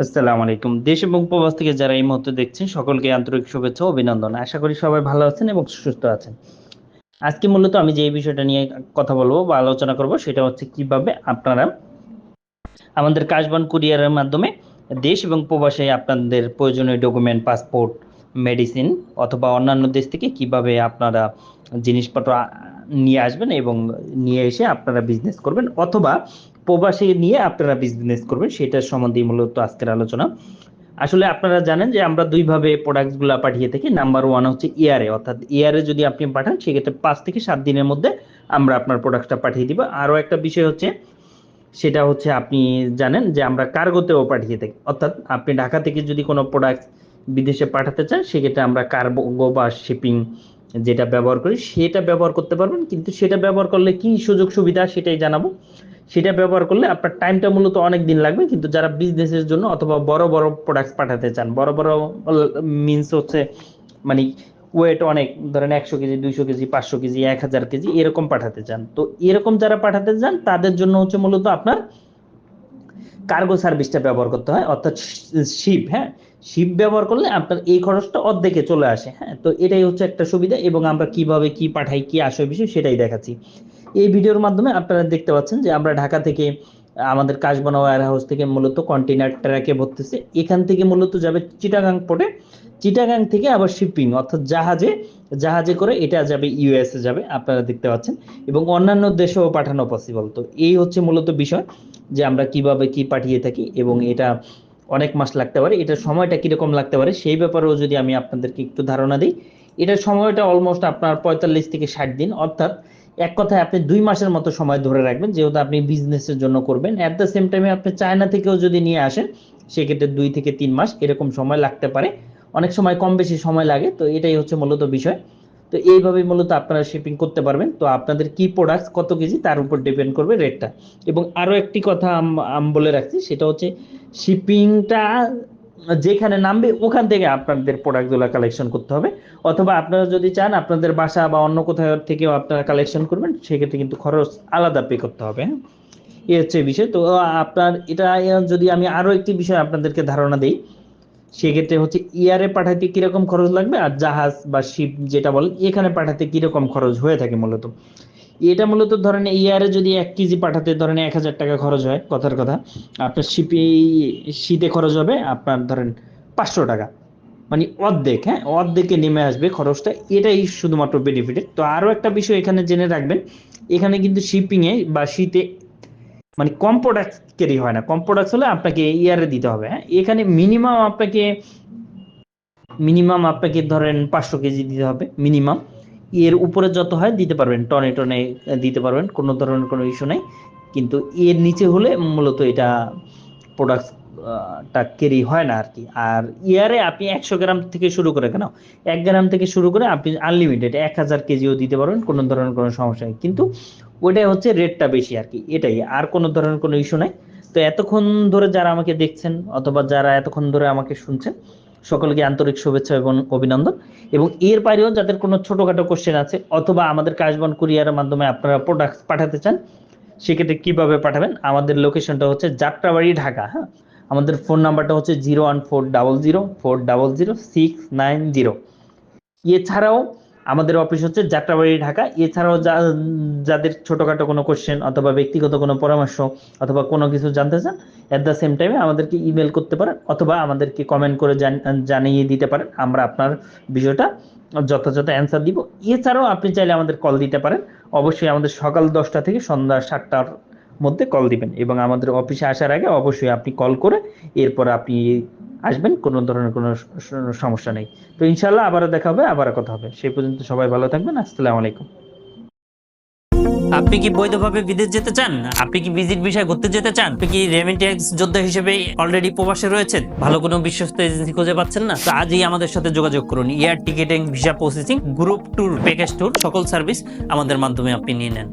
আসসালামু আলাইকুম। দেশ এবং প্রবাস থেকে যারা এই মুহূর্তে দেখছেন, সকলকে আন্তরিক শুভেচ্ছা অভিনন্দন। আশা করি সবাই ভালো আছেন এবং সুস্থ আছেন। আজকে মূলত আমি যে বিষয়টা নিয়ে কথা বলব বা আলোচনা করব, সেটা হচ্ছে কীভাবে আপনারা আমাদের কাশবন কুরিয়ারের মাধ্যমে দেশ এবং প্রবাসে আপনাদের প্রয়োজনীয় ডকুমেন্ট, পাসপোর্ট, মেডিসিন অথবা অন্যান্য দেশ থেকে কীভাবে আপনারা জিনিসপত্র নিয়ে আসবেন এবং নিয়ে এসে আপনারা বিজনেস করবেন অথবা প্রবাসে নিয়ে আপনারা বিজনেস করবেন, সেটার সম্বন্ধে মূলত আজকের আলোচনা। আসলে আপনারা জানেন যে আমরা দুইভাবে প্রোডাক্টসগুলো পাঠিয়ে থাকি। নাম্বার ওয়ান হচ্ছে ইয়ারে অর্থাৎ ইয়ারে যদি আপনি পাঠান, সেক্ষেত্রে পাঁচ থেকে সাত দিনের মধ্যে আমরা আপনার প্রোডাক্টটা পাঠিয়ে দিব। আরও একটা বিষয় হচ্ছে, সেটা হচ্ছে আপনি জানেন যে আমরা কার্গোতেও পাঠিয়ে থাকি। অর্থাৎ আপনি ঢাকা থেকে যদি কোনো প্রোডাক্ট বিদেশে পাঠাতে চান, সেক্ষেত্রে আমরা কার্গো বা শিপিং যেটা ব্যবহার করি, সেটা ব্যবহার করতে পারবেন, কিন্তু সেটা ব্যবহার করলে কি সুযোগ সুবিধা সেটাই জানাব। সেটা ব্যবহার করলে আপনার টাইমটা মূলত অনেক দিন লাগবে, কিন্তু যারা বিজনেসের জন্য অথবা বড় বড় প্রোডাক্ট পাঠাতে চান, বড় বড় মিনস হচ্ছে মানে ওয়েট অনেক, ধরেন একশো কেজি, দুইশো কেজি, পাঁচশো কেজি, এক হাজার কেজি, এরকম পাঠাতে চান। তো এরকম যারা পাঠাতে চান, তাদের জন্য হচ্ছে মূলত আপনার কার্গো সার্ভিসটা ব্যবহার করতে হয়, অর্থাৎ শিপ হ্যাঁ? শিপ ব্যবহার করলে আপনার এই খরচটা অর্ধেকে চলে আসে হ্যাঁ? তো এটাই হচ্ছে একটা সুবিধা এবং আমরা কীভাবে কি পাঠাই, কি আসে বিষয় সেটাই দেখাচ্ছি। এই ভিডিওর মাধ্যমে আপনারা দেখতে পাচ্ছেন যে আমরা ঢাকা থেকে, আমাদের কাশবনা ওয়ার হাউস থেকে মূলত কন্টেনার ট্রাকে ভরতেছে। এখান থেকে মূলত যাবে চিটাগাং পোর্টে চিটাগাং থেকে আবার শিপিং অর্থাৎ জাহাজে জাহাজে করে এটা যাবে ইউএসএ যাবে, আপনারা দেখতে পাচ্ছেন। এবং অন্যান্য দেশেও পাঠানো পসিবল তো এই হচ্ছে মূলত বিষয় যে আমরা কীভাবে কি পাঠিয়ে থাকি এবং এটা অনেক মাস লাগতে পারে, এটার সময়টা কীরকম লাগতে পারে সেই ব্যাপারেও যদি আমি আপনাদেরকে একটু ধারণা দিই। এটার সময়টা অলমোস্ট আপনার পঁয়তাল্লিশ থেকে ষাট দিন, অর্থাৎ এক কথায় আপনি দুই মাসের মতো সময় ধরে রাখবেন, যেহেতু আপনি বিজনেসের জন্য করবেন। অ্যাট দ্য সেম টাইমে আপনি চায়না থেকেও যদি নিয়ে আসেন, সেক্ষেত্রে দুই থেকে তিন মাস এরকম সময় লাগতে পারে। অনেক সময় কম বেশি সময় লাগে, তো এটাই হচ্ছে মূলত বিষয়। তো এইভাবে মূলত আপনারা শিপিং করতে পারবেন। তো আপনাদের কি প্রোডাক্ট কত কেজি, তার উপর ডিপেন্ড করবে রেটটা এবং আরও একটি কথা আম- বলে রাখছি, সেটা হচ্ছে শিপিংটা যেখানে নামবে, ওখান থেকে আপনাদের প্রোডাক্টগুলো কালেকশন করতে হবে। অথবা আপনারা যদি চান, আপনাদের বাসা বা অন্য কোথাও থেকেও আপনারা কালেকশন করবেন, সেক্ষেত্রে কিন্তু খরচ আলাদা পে করতে হবে হ্যাঁ। এই হচ্ছে বিষয়। তো আপনার, এটা যদি আমি আরও একটি বিষয় আপনাদেরকে ধারণা দিই সেক্ষেত্রে হচ্ছে ইয়ারে পাঠাতে কীরকম খরচ লাগবে আর জাহাজ বা শিপ যেটা বলেন, এখানে পাঠাতে কীরকম খরচ হয়ে থাকে মূলত? এটা মূলত ধরেন ইয়ারে যদি এক কেজি পাঠাতে ধরেন এক হাজার টাকা খরচ হয়, কথার কথা। আপনার শিপে শীতে খরচ হবে আপনার ধরেন পাঁচশো টাকা। মানে অর্ধেক হ্যাঁ? অর্ধেকে নেমে আসবে খরচটা, এটাই শুধুমাত্র বেনিফিটেড তো আরও একটা বিষয় এখানে জেনে রাখবেন, এখানে কিন্তু শিপিংয়ে বা শীতে মানে কম প্রোডাক্ট হয় না। কম প্রোডাক্ট হলে আপনাকে ইয়ারে দিতে হবে হ্যাঁ? এখানে মিনিমাম আপনাকে মিনিমাম আপনাকে ধরেন পাঁচশো কেজি দিতে হবে মিনিমাম এর উপরে যত হয় দিতে পারবেন, টনে টনে দিতে পারবেন, কোনো ধরনের কোনো ইস্যু নেই। কিন্তু এর নিচে হলে মূলত এটা প্রোডাক্ট টা ক্যারি হয় না আর কি আর ইয়ারে আপনি একশো গ্রাম থেকে শুরু করে কেন? এক গ্রাম থেকে শুরু করে আপনি আনলিমিটেড এক হাজার কেজিও দিতে পারবেন, কোনো ধরনের কোনো সমস্যা নেই। কিন্তু ওইটাই হচ্ছে রেটটা বেশি আর কি এটাই। আর কোনো ধরনের কোনো ইস্যু নাই। তো এতক্ষণ ধরে যারা আমাকে দেখছেন অথবা যারা এতক্ষণ ধরে আমাকে শুনছেন, সকলকে আন্তরিক শুভেচ্ছা এবং অভিনন্দন। এবং এর বাইরেও যাদের কোনো ছোটখাটো কোশ্চেন আছে, অথবা আমাদের কাশবন কুরিয়ারের মাধ্যমে আপনারা প্রোডাক্ট পাঠাতে চান, সেক্ষেত্রে কীভাবে পাঠাবেন? আমাদের লোকেশনটা হচ্ছে যাত্রাবাড়ি, ঢাকা হ্যাঁ? আমাদের ফোন নাম্বারটা হচ্ছে zero one four double zero four double zero six nine zero. এছাড়াও আমাদের অফিস হচ্ছে যাত্রাবাড়ি ঢাকা। এছাড়াও যাদের ছোটোখাটো কোনো কোশ্চেন অথবা ব্যক্তিগত কোনো পরামর্শ অথবা কোনো কিছু জানতে চান অ্যাট দ্য সেম টাইমে আমাদেরকে ইমেল করতে পারেন অথবা আমাদেরকে কমেন্ট করে জানিয়ে দিতে পারেন। আমরা আপনার বিষয়টা যথাযথ অ্যান্সার দিব। এছাড়াও আপনি চাইলে আমাদের কল দিতে পারেন। অবশ্যই আমাদের সকাল দশটা থেকে সন্ধ্যা সাতটার মধ্যে কল দিবেন এবং আমাদের অফিসে আসার আগে অবশ্যই আপনি কল করে এরপর আপনি আসবেন, কোনো ধরনের কোনো সমস্যা নেই। তো ইনশাল্লাহ আবারও দেখা হবে, আবারও কথা হবে। সেই পর্যন্ত সবাই ভালো থাকবেন, আসসালামু আলাইকুম। আপনি কি বৈধভাবে বিদেশ যেতে চান? আপনি কি ভিজিট বিষয় ঘুরতে যেতে চান? আপনি কি রেমিটেন্স যোদ্ধা হিসেবে অলরেডি প্রবাসে রয়েছেন? ভালো কোনো বিশ্বস্ত এজেন্সি খুঁজে পাচ্ছেন না? তো আজই আমাদের সাথে যোগাযোগ করুন। Air ticketing visa processing group tour package tour সকল সার্ভিস আমাদের মাধ্যমে আপনি নিয়ে নেন।